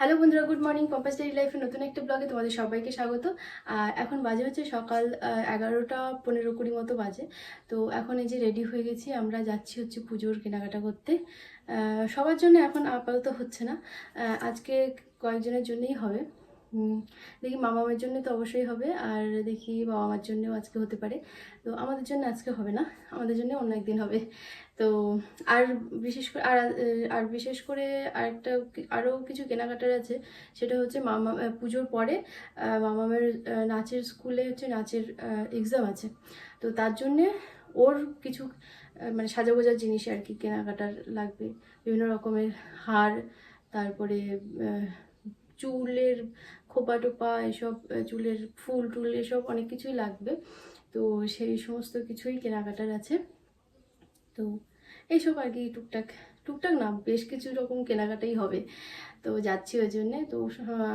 Hello বন্ধুরা, good morning. পম্পাস daily লাইফের নতুন একটা ব্লগে তোমাদের সবাইকে স্বাগত। আর এখন বাজে হচ্ছে সকাল এগারোটা পনেরো কুড়ি মতো বাজে। তো এখন এই যে রেডি হয়ে গেছি, আমরা যাচ্ছি হচ্ছে পুজোর কেনাকাটা করতে। সবার জন্য এখন আপাতত হচ্ছে না। আজকে কয়েকজনের জন্যই হবে। দেখি মামা মামের জন্য তো অবশ্যই হবে, আর দেখি বাবা মার জন্যও আজকে হতে পারে। তো আমাদের জন্য আজকে হবে না, আমাদের জন্য অন্য একদিন হবে। তো আর বিশেষ করে, আর আর বিশেষ করে আরেকটা আরও কিছু কেনাকাটার আছে, সেটা হচ্ছে মামা, পুজোর পরে মামামের নাচের স্কুলে হচ্ছে নাচের এক্সাম আছে। তো তার জন্যে ওর কিছু মানে সাজা গোজার জিনিস আর কি কেনাকাটার লাগবে। বিভিন্ন রকমের হার, তারপরে চুলের খোপা টোপা, এসব চুলের ফুল টুল, এসব অনেক কিছুই লাগবে। তো সেই সমস্ত কিছুই কেনাকাটার আছে। তো এইসব আর কি, টুকটাক টুকটাক না, বেশ কিছু রকম কেনাকাটাই হবে। তো যাচ্ছি ওই জন্যে। তো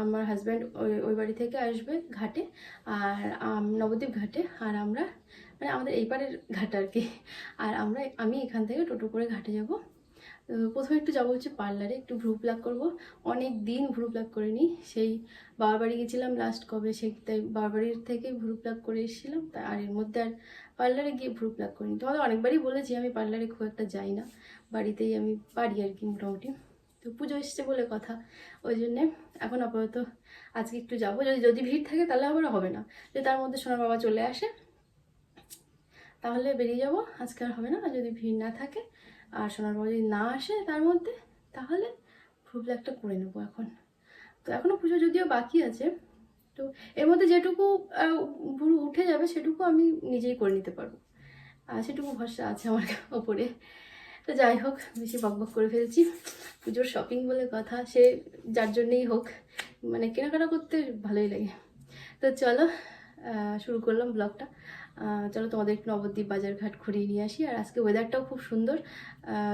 আমার হাজব্যান্ড ওই বাড়ি থেকে আসবে ঘাটে, আর নবদ্বীপ ঘাটে, আর আমরা মানে আমাদের এই পারের ঘাট আর কি। আর আমরা, আমি এখান থেকে টোটো করে ঘাটে যাব। প্রথমে একটু যাব হচ্ছে পার্লারে, একটু ভ্রু প্লাক করব। অনেক দিন ভ্রু প্লাক করিনি। সেই বাবার বাড়ি গেছিলাম লাস্ট কবে, সেই তাই বাবার বাড়ির থেকে ভ্রু প্লাক করে এসেছিলাম। তা আর এর মধ্যে আর পার্লারে গিয়ে ভ্রু প্লাক করিনি। তোমাদের অনেকবারই বলেছি, আমি পার্লারে খুব একটা যাই না। বাড়িতেই আমি পারি আর কি মোটামুটি। তো পুজো এসছে বলে কথা। ওই জন্যে এখন আপাতত আজকে একটু যাব। যদি যদি ভিড় থাকে তাহলে আবার হবে না। যদি তার মধ্যে সোনার বাবা চলে আসে, তাহলে বেরিয়ে যাব। আজকে আর হবে না। আর যদি ভিড় না থাকে আর সোনার বাবা যদি না আসে তার মধ্যে, তাহলে ভ্রু প্লাকটা করে নেব এখন। তো এখনও পুজো যদিও বাকি আছে তো এর মধ্যে যেটুকু ভুরু উঠে যাবে সেটুকু আমি নিজেই করে নিতে পারব। আর সেটুকু ভরসা আছে আমার ওপরে। তো যাই হোক, বেশি বকবক করে ফেলছি। পুজোর শপিং বলে কথা, সে যার জন্যেই হোক মানে কেনাকাটা করতে ভালোই লাগে। তো চলো শুরু করলাম ব্লগটা চলো তোমাদের একটু নবদ্বীপ বাজারঘাট ঘুরিয়ে নিয়ে আসি। আর আজকে ওয়েদারটাও খুব সুন্দর।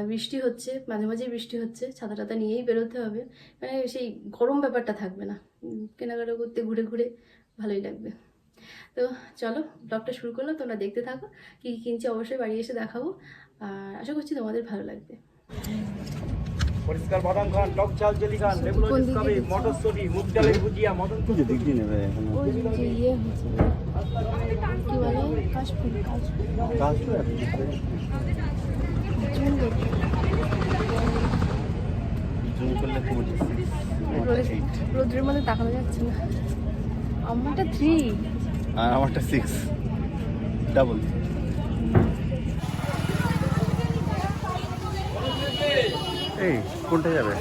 বৃষ্টি হচ্ছে, মাঝে মাঝেই বৃষ্টি হচ্ছে, ছাতা টাতা নিয়েই বেরোতে হবে। মানে সেই গরম ব্যাপারটা থাকবে না। কেনাকাটা করতে ঘুরে ঘুরে ভালোই লাগবে। তো চলো ব্লগটা শুরু করলাম তোমরা দেখতে থাকো কী কী কিনছি অবশ্যই বাড়ি এসে দেখাবো। আর আশা করছি তোমাদের ভালো লাগবে। পরিষ্কার বাদাম খান টক চাল জেলি খান লেবু খাবে? মটরশুঁটি মুগ ডালের ভুজিয়া মটন দিয়ে নেবে এখানে। ওই যে ইয়ে কি বলে? কাশফুল কাশফুল। করলে রোদ্রের মধ্যে তাকানো যাচ্ছে না। আমারটা থ্রি আর আমারটা সিক্স ডাবল এই, কোনটা যাবে?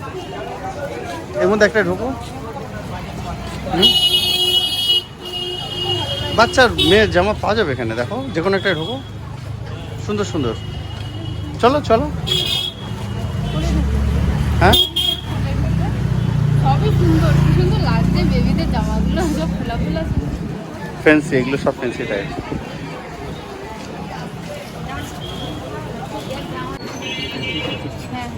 এর মধ্যে একটা ঢোকো। বাচ্চার মেয়ের জামা পাওয়া যাবে এখানে, দেখো। যে কোনো একটা ঢোকো। সুন্দর সুন্দর। চলো চলো হ্যাঁ সবই সুন্দর কি সুন্দর লাগছে বেবিদের জামাগুলো সব খোলা খোলা ফ্যান্সি এগুলো সব ফ্যান্সি টাইপ হ্যাঁ।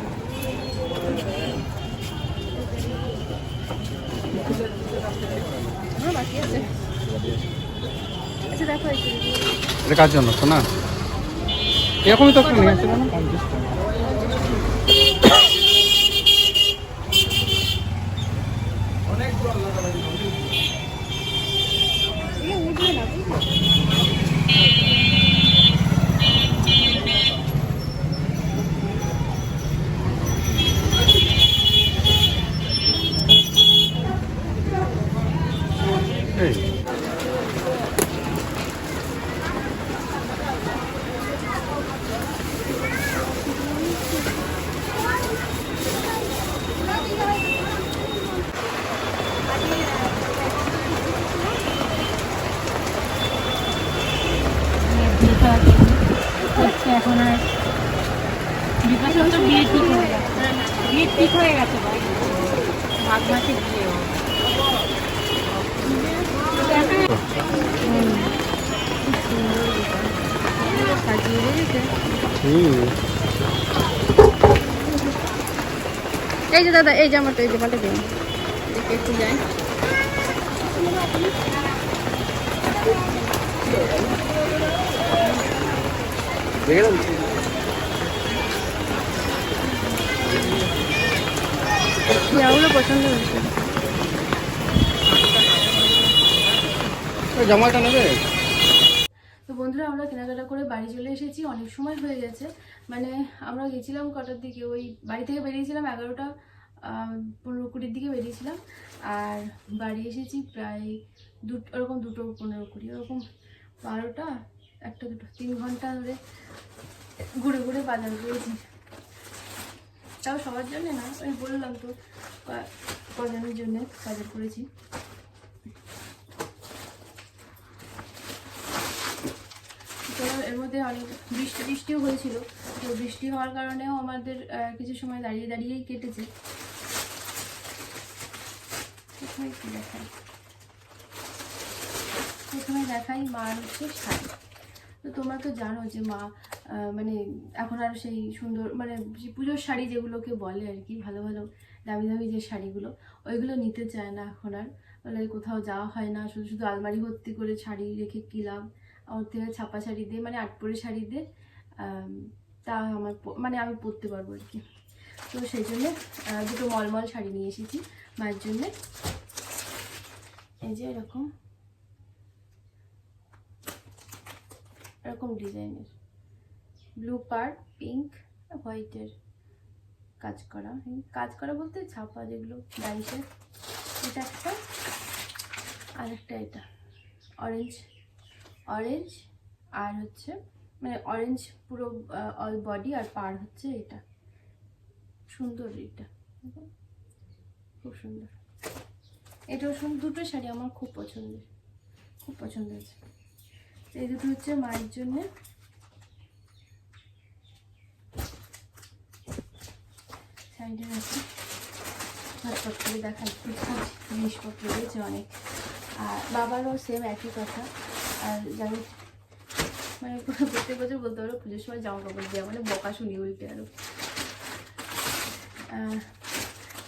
আছে। আচ্ছা এটা কার জন্য তো না এরকমই তো একটা নিয়ে না? Hey. এই যে দাদা এই জামাটা এই জামাটা দিন দেখে একটু যাই দেখে জামাগুলো পছন্দ হয়েছে। জামাটা নেবে? তো বন্ধুরা আমরা কেনাকাটা করে বাড়ি চলে এসেছি। অনেক সময় হয়ে গেছে। মানে আমরা গেছিলাম কটার দিকে? ওই বাড়ি থেকে বেরিয়েছিলাম এগারোটা পনেরো কুড়ির দিকে বেরিয়েছিলাম। আর বাড়ি এসেছি প্রায় দুটো ওরকম দুটো পনেরো কুড়ি ওরকম বারোটা একটা দুটো তিন ঘণ্টা ধরে ঘুরে ঘুরে বাজার করেছি। তাও সবার জন্য না, আমি বললাম তো কজনের জন্য বাজার করেছি। এর মধ্যে অনেক বৃষ্টি, বৃষ্টিও হয়েছিল। তো বৃষ্টি হওয়ার কারণেও আমাদের কিছু সময় দাঁড়িয়ে, দাঁড়িয়েই কেটেছে। দেখাই দেখাই মার হচ্ছে শাড়ি তো তোমরা তো জানো যে মা মানে এখন আর সেই সুন্দর মানে পুজোর শাড়ি যেগুলোকে বলে আর কি, ভালো ভালো দামি দামি যে শাড়িগুলো, ওইগুলো নিতে চায় না এখন আর। বলে কোথাও যাওয়া হয় না, শুধু শুধু আলমারি ভর্তি করে শাড়ি রেখে কী লাভ আমার থেকে ছাপা শাড়ি দিয়ে মানে আটপরে শাড়ি দিয়ে তা আমার মানে আমি পরতে পারব আর কি। তো সেই জন্যে দুটো মলমল শাড়ি নিয়ে এসেছি মায়ের জন্যে। এই যে এরকম। এরকম ডিজাইনের। ব্লু পার্ট, পিঙ্ক, হোয়াইটের কাজ করা কাজ করা বলতে ছাপা যেগুলো ডাইসের এটা একটা আর একটা এটা, অরেঞ্জ। অরেঞ্জ আর হচ্ছে মানে অরেঞ্জ পুরো অল বডি আর পার হচ্ছে এটা। সুন্দর এটা। খুব সুন্দর। এটাও সুন্দর দুটো শাড়ি আমার খুব পছন্দের। খুব পছন্দ হয়েছে। এই দুটো হচ্ছে মায়ের জন্যে। সাইডে আছে। হাতপত্র দেখা টুকটাক জিনিসপত্র রয়েছে অনেক। আর বাবারও সেম একই কথা। আর জানি মানে প্রত্যেক বছর বলতে পারো, পুজোর সময় জামা কাপড় দেওয়া মানে বকা শুনি উল্টে আরও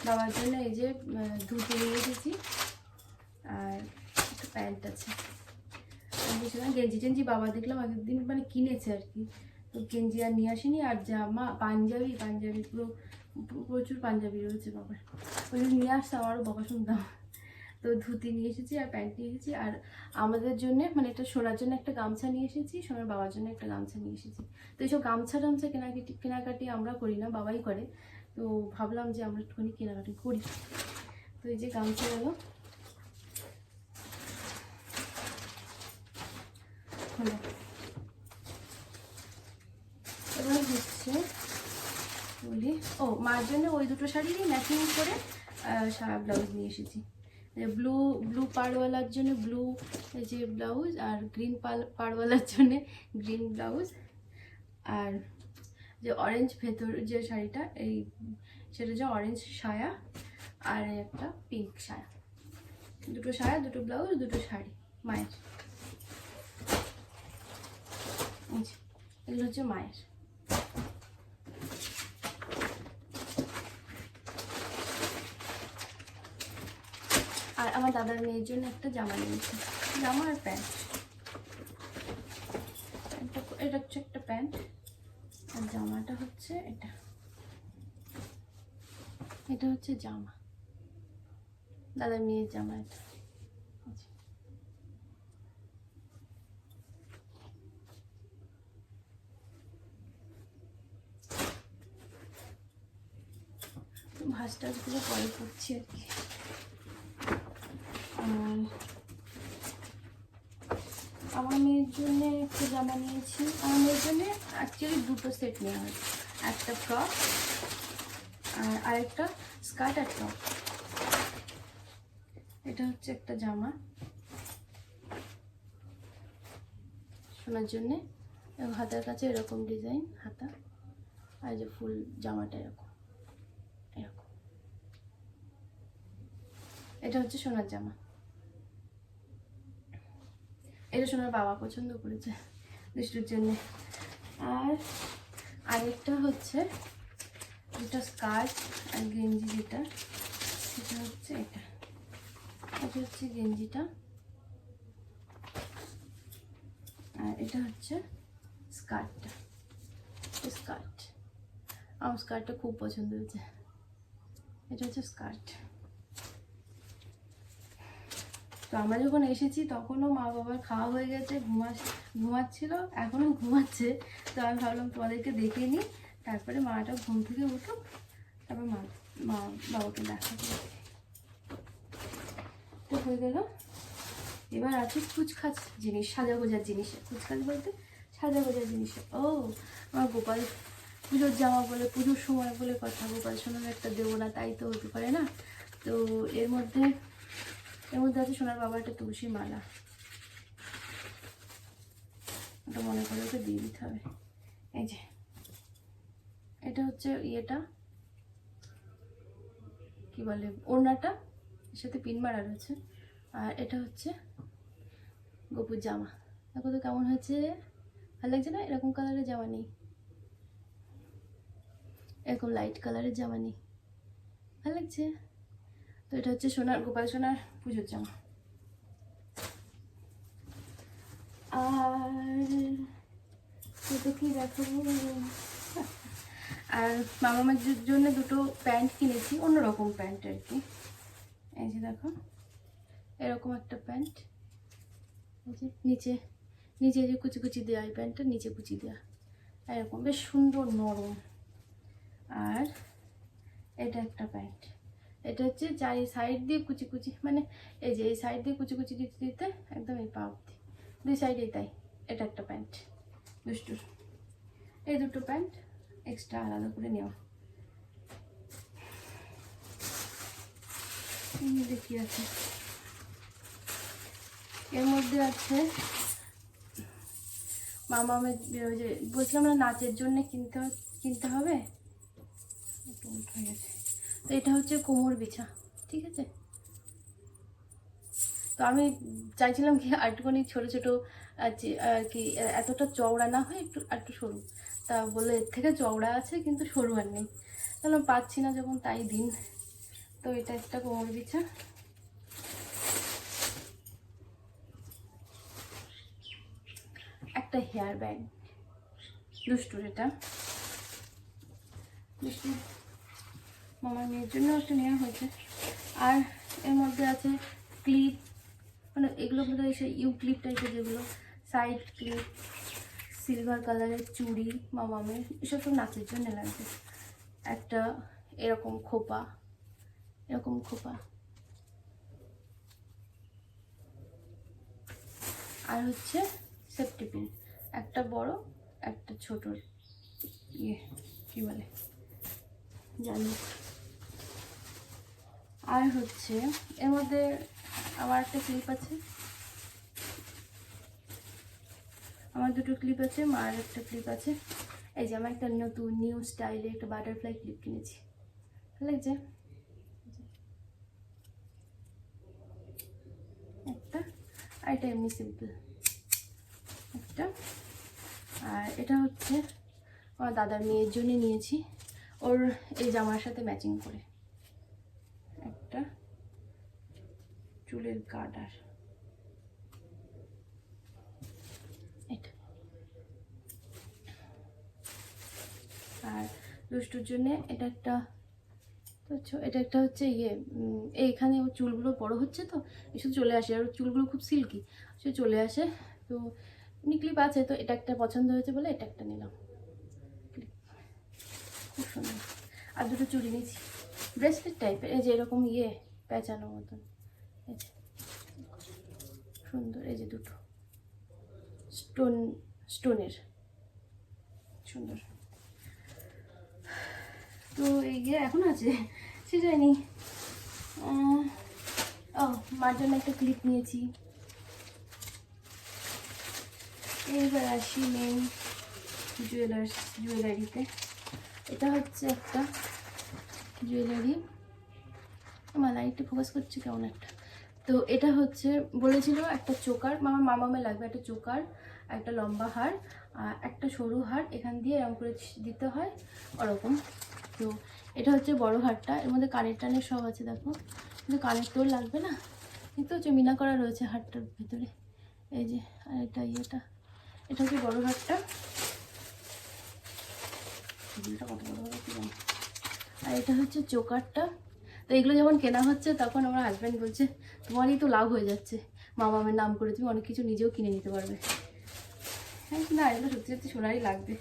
বাবার জন্য এই যে ধুতি নিয়ে এসেছি। আর একটা প্যান্ট আছে। না গেঞ্জি টেঞ্জি বাবা দেখলাম আগের দিন মানে কিনেছে আর কি। তো গেঞ্জি আর নিয়ে আসেনি, আর জামা, পাঞ্জাবি পাঞ্জাবি প্র- প্রচুর পাঞ্জাবি রয়েছে বাবার। ওই নিয়ে আসতাম আরও বকা শুনতাম। তো ধুতি নিয়ে এসেছি আর প্যান্ট নিয়ে এসেছি আর আমাদের জন্য মানে এটা সোনার জন্য একটা গামছা নিয়ে এসেছি, সোনার বাবার জন্য একটা গামছা নিয়ে এসেছি। তো এইসব গামছা টামছা কেনাকাটি কেনাকাটি আমরা করি না, বাবাই করে। তো ভাবলাম যে আমরা একটুখানি কেনাকাটি করি। তো এই যে গামছা গেল। হচ্ছে বলি ও, মার জন্য ওই দুটো শাড়িরই ম্যাচিং করে সারা ব্লাউজ নিয়ে এসেছি। ব্লু ব্লু পাড়ওয়ালার জন্য ব্লু যে ব্লাউজ আর গ্রিন পাড়ওয়ালার জন্য গ্রিন ব্লাউজ আর যে অরেঞ্জ ভেতর যে শাড়িটা, এই সেটা যে অরেঞ্জ সায়া, আর একটা পিঙ্ক সায়া। দুটো সায়া, দুটো ব্লাউজ দুটো শাড়ি, মায়ের। এগুলো হচ্ছে মায়ের। আর আমার দাদার মেয়ের জন্য একটা জামা নিয়েছি। জামা আর প্যান্ট। এটা হচ্ছে একটা প্যান্ট। আর জামাটা হচ্ছে এটা। এটা হচ্ছে জামা। দাদার মেয়ের জামা এটা। ভাস টাসগুলো পরে পড়ছি আর কি আর আমার জন্য একটা জামা নিয়েছি। আমার জন্য অ্যাকচুয়ালি দুটো সেট নেওয়া হয়েছে। একটা ফ্রক আর আরেকটা স্কার্ট আর টপ এটা হচ্ছে একটা জামা। শোনার জন্যে। এবং হাতার কাছে এরকম ডিজাইন হাতা। আর যে ফুল জামাটা এরকম। এরকম। এটা হচ্ছে সোনার জামা। এটা সোনার বাবা পছন্দ করেছে দুষ্টুর জন্য। আর আরেকটা হচ্ছে যেটা স্কার্ট আর গেঞ্জি যেটা, সেটা হচ্ছে এটা। এটা হচ্ছে গেঞ্জিটা। আর এটা হচ্ছে স্কার্টটা। স্কার্ট। আমার স্কার্টটা খুব পছন্দ হয়েছে। এটা হচ্ছে স্কার্ট। তো আমরা যখন এসেছি, তখনও মা বাবার খাওয়া হয়ে গেছে, ঘুমাস, ঘুমাচ্ছিল, এখনও ঘুমাচ্ছে। তো আমি ভাবলাম তোমাদেরকে দেখে নিই তারপরে মাটা ঘুম থেকে উঠুক, তারপর মা মা বাবাকে দেখাবো তো হয়ে গেল। এবার আছে কুচখাচ জিনিস সাজা গোজার জিনিস। কুচখাচ বলতে সাজা গোজার জিনিস। ও, আমার গোপাল, পুজোর জামা বলে, পুজোর সময় বলে কথা। গোপাল সোনার একটা দেবো না তাই তো হতে পারে না। তো এর মধ্যে এর মধ্যে আছে সোনার বাবা একটা তুলসী মালা। ওটা মনে করে ওকে দিয়ে দিতে হবে। এই যে। এটা হচ্ছে ইয়েটা। কি বলে? ওড়নাটা। এর সাথে পিন মারা রয়েছে। আর এটা হচ্ছে গোপুর জামা। দেখো তো কেমন হয়েছে। ভালো লাগছে না? এরকম কালারের জামা নেই। এরকম লাইট কালারের জামা নেই। ভালো লাগছে? এটা হচ্ছে সোনার, গোপাল সোনার পুজোর জামা। আর এটা কি দেখাবো আর মামামার জন্য দুটো প্যান্ট কিনেছি, অন্যরকম প্যান্ট আর কি। এই যে দেখো, এরকম একটা প্যান্ট। এই যে নিচে নিচে যে কুচি কুচি দেওয়া এই প্যান্টটা নিচে কুচি দেওয়া এরকম, বেশ সুন্দর নরম। আর এটা একটা প্যান্ট। এটা হচ্ছে চারি সাইড দিয়ে কুচি কুচি মানে এই যে এই সাইড দিয়ে কুচি কুচি দিতে দিতে একদম এই পা অব্দি দুই সাইডেই তাই, এটা একটা প্যান্ট, দুষ্টুর। এই দুটো প্যান্ট এক্সট্রা আলাদা করে নেওয়া। মধ্যে আছে। এর মধ্যে আছে, মামা যে বলছিলাম না, নাচের জন্য কিনতে কিনতে হবে? হয়ে গেছে। তো এটা হচ্ছে কোমর বিছা, ঠিক আছে? তো আমি চাইছিলাম কি আরেকটুখানি ছোটো ছোটো আর কি এতটা চওড়া না হয়, একটু একটু সরু। তা বলল, এর থেকে চওড়া আছে, কিন্তু সরু আর নেই। তাহলে পাচ্ছি না যখন, তাই দিন। তো এটা একটা কোমর বিছা। একটা হেয়ার ব্যাগ দুষ্টুর এটা। দুষ্টু মামার মেয়ের জন্য একটা নেওয়া হয়েছে। আর এর মধ্যে আছে ক্লিপ মানে এগুলো হয় সেই ইউ ক্লিপ টাইপের যেগুলো সাইড ক্লিপ সিলভার কালারের চুড়ি মামামের এসব সব নাচের জন্য লাগবে একটা এরকম খোপা এরকম খোপা। আর হচ্ছে সেফটি পিন একটা বড়, একটা ছোট ইয়ে কী বলে? জানি আর হচ্ছে, এর মধ্যে আমার একটা ক্লিপ আছে। আমার দুটো ক্লিপ আছে, মার একটা ক্লিপ আছে। এই যে আমার একটা নতুন নিউ স্টাইলে একটা বাটারফ্লাই ক্লিপ কিনেছি। ভালো লাগছে? একটা, আর এটা এমনি সিম্পল একটা, আর এটা হচ্ছে আমার দাদার মেয়ের জন্য নিয়েছি। ওর এই জামার সাথে ম্যাচিং করে। একটা চুলের গার্ডার এটা। আর দুষ্টুর জন্য এটা একটা তো এটা একটা হচ্ছে ইয়ে এইখানে চুলগুলো বড় হচ্ছে তো এসব চলে আসে। আর চুলগুলো খুব সিল্কি, সে চলে আসে। তো ক্লিপ আছে তো এটা একটা পছন্দ হয়েছে বলে এটা একটা নিলাম। খুব সুন্দর। আর দুটো চুড়ি নিয়েছি। ব্রেসলেট টাইপের এই যে এরকম ইয়ে পেঁচানো মতন। এই যে, সুন্দর, এই যে দুটো। স্টোন, স্টোনের। সুন্দর। তো এই গিয়ে এখন আছে, সে যায়নি। ও, মার জন্য একটা ক্লিপ নিয়েছি। এইবার আসি মেন জুয়েলার্স জুয়েলারিতে এটা হচ্ছে একটা জুয়েলারি আমার লাইটটা ফোকাস করছে কেমন একটা। তো এটা হচ্ছে, বলেছিল একটা চোকার, মামা মামামে লাগবে একটা চোকার, একটা লম্বা হার, আর একটা সরু হার, এখান দিয়ে এরকম করে দিতে হয়, ওরকম। তো এটা হচ্ছে বড় হারটা, এর মধ্যে কানের টানের সব আছে, দেখো। কিন্তু কানের তোর লাগবে না? কিন্তু হচ্ছে মিনা করা রয়েছে হারটার ভিতরে। এই যে, আর এটা ইয়েটা। এটা হচ্ছে বড় হারটা। কত বড় জানি। আর এটা হচ্ছে চোকারটা। তো এগুলো যখন কেনা হচ্ছে, তখন আমার হাজব্যান্ড বলছে, তোমারই তো লাভ হয়ে যাচ্ছে। মা মামের নাম করে তুমি অনেক কিছু নিজেও কিনে নিতে পারবে। হ্যাঁ না, এগুলো সত্যি সত্যি সোনারই লাগবে।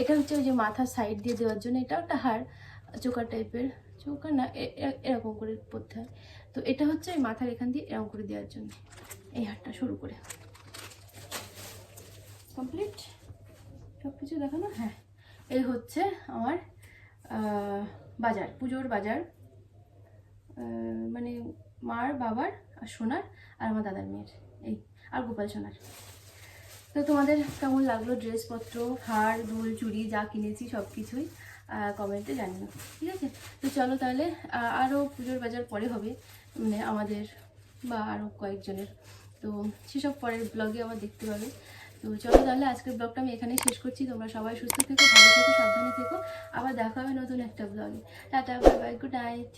এটা হচ্ছে ওই যে মাথার সাইড দিয়ে দেওয়ার জন্য, এটা একটা হার, চোকার টাইপের চোকার না এরকম করে পরতে হয়। তো এটা হচ্ছে ওই মাথার এখান দিয়ে এরকম করে দেওয়ার জন্য, এই হারটা শুরু করে। কমপ্লিট সব কিছু দেখানো? হ্যাঁ। এই হচ্ছে আমার বাজার, পুজোর বাজার। মানে মার, বাবার আর সোনার আর আমার দাদার মেয়ের, এই, আর গোপাল সোনার। তো তোমাদের কেমন লাগল ড্রেসপত্র, হার, দুল, চুড়ি, যা কিনেছি সব কিছুই কমেন্টে জানিও, ঠিক আছে? তো চলো তাহলে আরও পুজোর বাজার পরে হবে মানে আমাদের বা আরও কয়েকজনের। তো সেসব পরের ব্লগে আবার দেখতে পাবে। তো চলো তাহলে আজকের ব্লগটা আমি এখানেই শেষ করছি। তোমরা সবাই সুস্থ থেকো, ভালো থেকো, সাবধানে থেকো। আবার দেখা হবে নতুন একটা ব্লগে tata bye bye good night